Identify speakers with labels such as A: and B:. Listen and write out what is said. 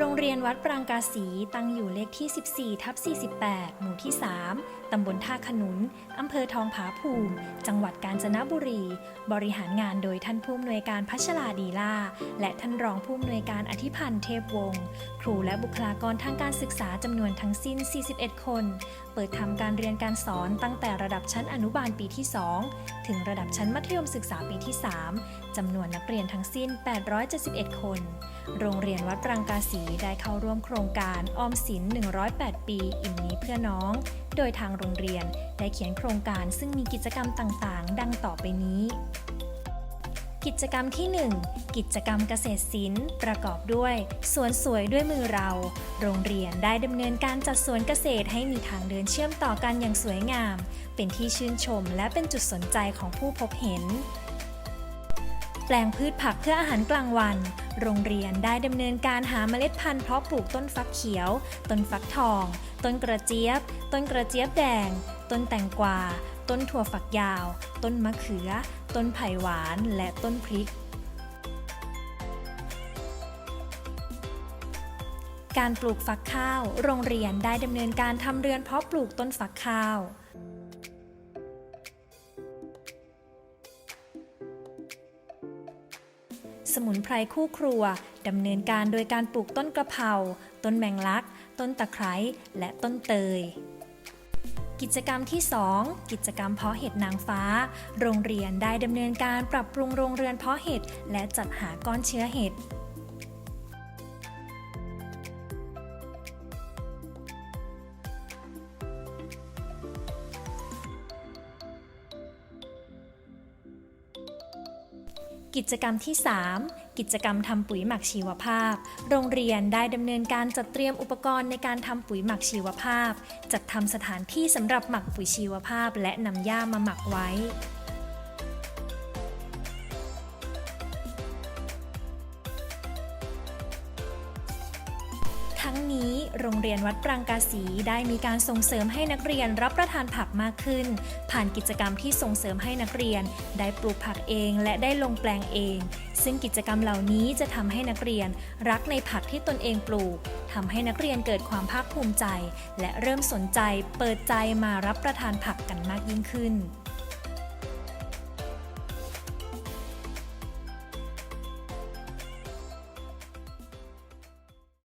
A: โรงเรียนวัดปรางกาสีตั้งอยู่เลขที่ 14 ทับ 48 หมู่ที่ 3 ตำบลท่าขนุน อำเภอทองผาภูมิ จังหวัดกาญจนบุรี บริหารงานโดยท่านผู้อำนวยการพัชราดีล่า และท่านรองผู้อำนวยการอธิพันธ์เทพวงศ์ ครูและบุคลากรทางการศึกษาจำนวนทั้งสิ้น 41 คน เปิดทำการเรียนการสอนตั้งแต่ระดับชั้นอนุบาลปีที่ 2 ถึงระดับชั้นมัธยมศึกษาปีที่ 3จำนวนนักเรียนทั้งสิ้น 871 คน โรงเรียนวัดปรังกาสีได้เข้าร่วมโครงการออมสิน 108 ปี อิ่มนี้เพื่อน้อง โดยทางโรงเรียนได้เขียนโครงการซึ่งมีกิจกรรมต่างๆ ดังต่อไปนี้ กิจกรรมที่ 1 กิจกรรมเกษตรศิลป์ประกอบด้วย สวนสวยด้วยมือเรา โรงเรียนได้ดำเนินการจัดสวนเกษตรให้มีทางเดินเชื่อมต่อกันอย่างสวยงาม เป็นที่ชื่นชมและเป็นจุดสนใจของผู้พบเห็น แปลงพืชผักเพื่ออาหารกลางวัน โรงเรียนได้ดำเนินการหาเมล็ดพันธุ์เพาะปลูกต้นฟักเขียว ต้นฟักทอง ต้นกระเจี๊ยบ ต้นกระเจี๊ยบแดง ต้นแตงกวา ต้นถั่วฝักยาว ต้นมะเขือ ต้นไผ่หวาน และต้นพริกการปลูกฟักข้าว โรงเรียนได้ดำเนินการทำเรือนเพาะปลูกต้นฟักข้าว สมุนไพรคู่ครัวดำเนินการโดยการปลูกต้นกระเพรา ต้นแมงลัก ต้นตะไคร้ และต้นเตย กิจกรรมที่ 2 กิจกรรมเพาะเห็ดนางฟ้า โรงเรียนได้ดำเนินการปรับปรุงโรงเรือนเพาะเห็ดและจัดหาก้อนเชื้อเห็ด กิจกรรมที่ 3 กิจกรรมทำปุ๋ยหมักชีวภาพ โรงเรียนได้ดำเนินการจัดเตรียมอุปกรณ์ในการทำปุ๋ยหมักชีวภาพ จัดทำสถานที่สำหรับหมักปุ๋ยชีวภาพ และนำหญ้ามาหมักไว้ ทั้งนี้โรงเรียนวัดปรางกาสีได้มีการส่งเสริมให้นักเรียนรับประทานผักมากขึ้น ผ่านกิจกรรมที่ส่งเสริมให้นักเรียน ได้ปลูกผักเองและได้ลงแปลงเอง ซึ่งกิจกรรมเหล่านี้จะทำให้นักเรียนรักในผักที่ตนเองปลูกทำให้นักเรียนเกิดความภาคภูมิใจ และเริ่มสนใจเปิดใจมารับประทานผักกันมากยิ่งขึ้น